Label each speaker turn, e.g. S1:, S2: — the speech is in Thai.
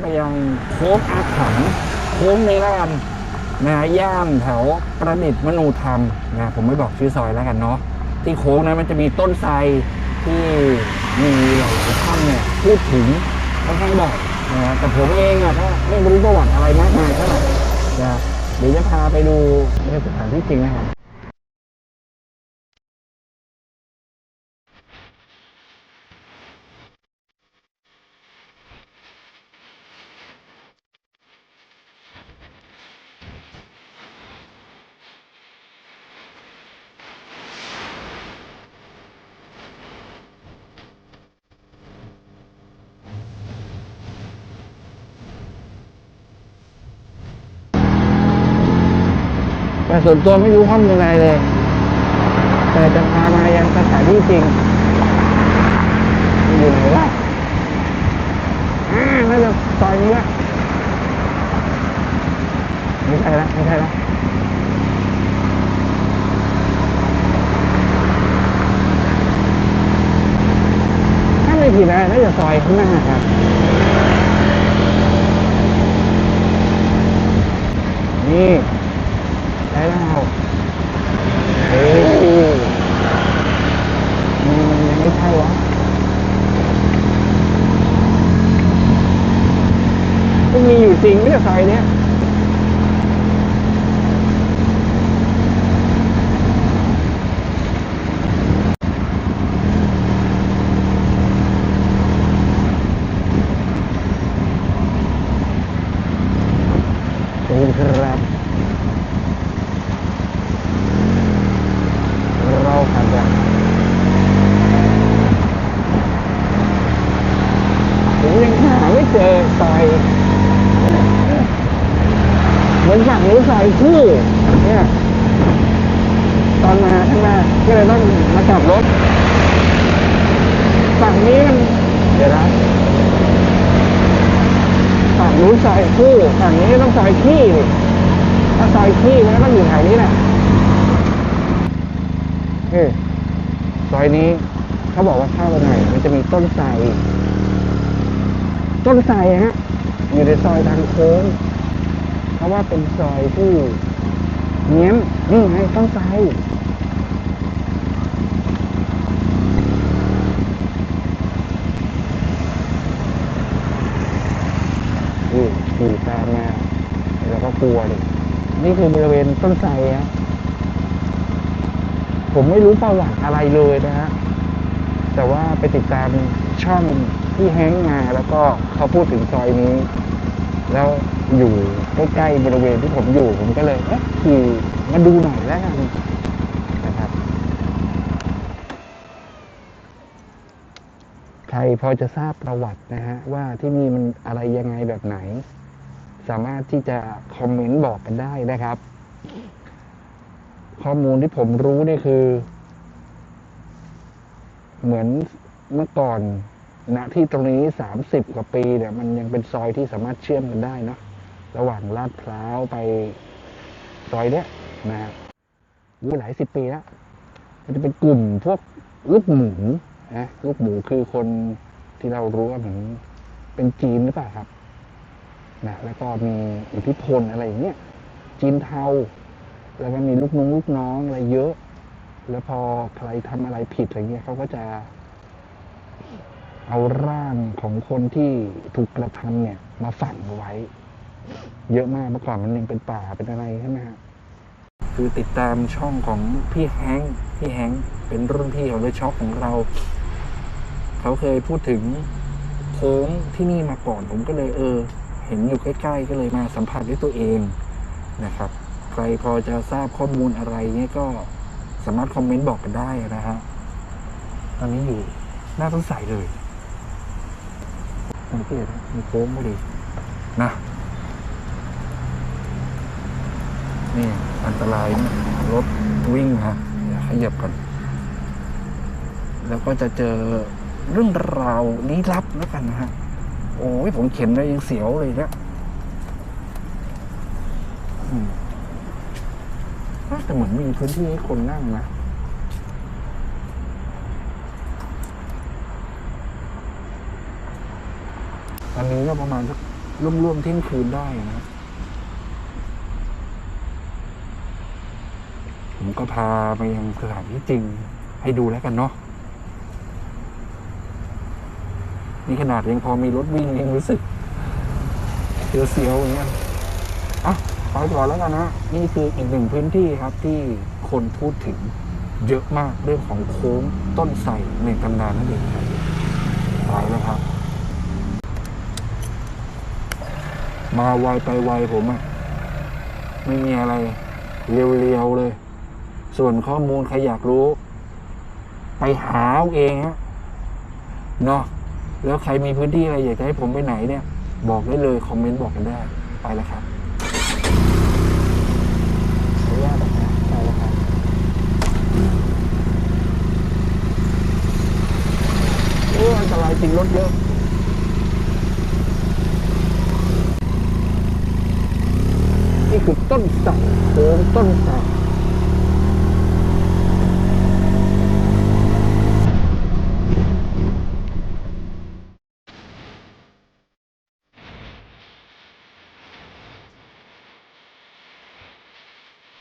S1: ไปยังโค้งอาถรรพ์โค้งในละกันนะย่านแถวประดิษฐ์มนูธรรมนะผมไม่บอกชื่อซอยแล้วกันเนาะที่โค้งนั้นมันจะมีต้นไทรที่มีหลายท่านเนี่ยพูดถึงค่อนข้างบ่อยนะแต่ผมเองอะก็ไม่รู้ประวัติอะไรมากมายเท่าไหร่นะเดี๋ยวจะพาไปดูในสถานที่จริงนะครับ แต่ส่วนตัวไม่รู้ข้อมูลอะไรเลย แต่จะพามายังสถานที่จริงอยู่ไหนวะอ่าน่าจะซอยนี้ละไม่ใช่ละไม่ใช่ละถ้าไม่ผิดนะน่าจะซอยข้างหน้าครับนี่ ได้แล้วเฮ้ยมันยังไม่ใช่วะมันมีอยู่จริงไม่ใช่ซอยเนี้ยโอ้ครับ เราผ่านไปผมยังหาไม่เจอซอย เหมือนฝั่งนี้ซอยชื่อเนี่ย ตอนมาข้างหน้าก็เลยต้องมากลับรถฝั่งนี้มันเดี๋ยวนะฝั่งนู้นซอยคู่ฝั่งนี้ต้องซอยขี้ดิถ้าซอยขี้มันก็ต้องอยู่แถวนี้แหละเออซอยนี้เขาบอกว่าเข้าไปหนมันจะมีต้นไทรต้นไทรฮะ อยู่ในซอยทางโค้งเพราะว่าเป็นซอยที่เนี้ยมนี่ไงต้นไทรนี่ขี่ตามมาแล้วก็กลัวดินี่คือบริเวณต้นไทรฮะผมไม่รู้ประวัติอะไรเลยนะฮะ แต่ว่าไปติดตามช่องที่แฮงมาแล้วก็เขาพูดถึงซอยนี้ แล้วอยู่ใกล้ๆบริเวณที่ผมอยู่ผมก็เลยเอ๊ะขี่มาดูหน่อยแล้วกันนะครับ ใครพอจะทราบประวัตินะฮะว่าที่นี่มันอะไรยังไงแบบไหน สามารถที่จะคอมเมนต์บอกกันได้นะครับ ข้อมูลที่ผมรู้นี่คือ เหมือนเมื่อก่อนณที่ตรงนี้สามสิบกว่าปีเนี่ยมันยังเป็นซอยที่สามารถเชื่อมกันได้นะระหว่างลาดพร้าวไปซอยเนี้ยนะฮะวูหลายสิบปีแล้วมันจะเป็นกลุ่มพวกลูกหมูนะลูกหมูคือคนที่เรารู้ว่าเหมือนเป็นจีนหรือเปล่าครับนะแล้วก็มีอิทธิพลอะไรอย่างเงี้ยจีนเทาแล้วก็มีลูกน้องลูกน้องอะไรเยอะ แล้วพอใครทำอะไรผิดอะไรเงี้ยเขาก็จะ เอาร่างของคนที่ถูกกระทำเนี่ย มาฝังเอาไว้ เยอะมากเมื่อก่อนมันยังเป็นป่าเป็นอะไรใช่ไหมฮะคือติดตามช่องของพี่แฮงค์พี่แฮงค์เป็นรุ่นพี่ของเลยช็อคของเรา เขาเคยพูดถึงโค้งที่นี่มาก่อน ผมก็เลยเออ เห็นอยู่ใกล้ ๆ ก็เลยมาสัมผัสด้วยตัวเองนะครับ ใครพอจะทราบข้อมูลอะไรเนี่ยก็ สามารถคอมเมนต์บอกกันได้นะฮะตอนนี้อยู่หน้าต้นใสเลยสังเกตนะมีโค้งพอดีนะนี่อันตรายนะรถวิ่งฮะเดี๋ยวขยับกัน แล้วก็จะเจอเรื่องราวลี้ลับแล้วกันนะฮะ โอ้ยผมเข็นได้ยังเสียวเลยเนี่ยอืม แต่เหมือนมีพื้นที่ให้คนนั่งนะตอนนี้ก็ประมาณสักร่วมๆเที่ยงคืนได้นะผมก็พาไปยังสถานที่จริงให้ดูแล้วกันเนาะนี่ขนาดยังพอมีรถวิ่งยังรู้สึกเสียวๆอย่างเงี้ยอะ ไปก่อนแล้วกันนะนี่คืออีกหนึ่งพื้นที่ครับที่คนพูดถึงเยอะมากเรื่องของโค้งต้นไทรในตำนานนั่นเองครับไปแล้วครับ มาไวไปไวผมอะไม่มีอะไรเรียวๆเลย ส่วนข้อมูลใครอยากรู้ ไปหาเอาเองฮะเนาะแล้วใครมีพื้นที่อะไรอยากจะให้ผมไปไหนเนี่ย บอกได้เลย คอมเมนต์บอกกันได้ ไปแล้วครับขออนุญาตนะครับไปแล้วครับ โอ้อันตรายจริงรถเยอะนี่คือต้นสักโค้งต้นสัก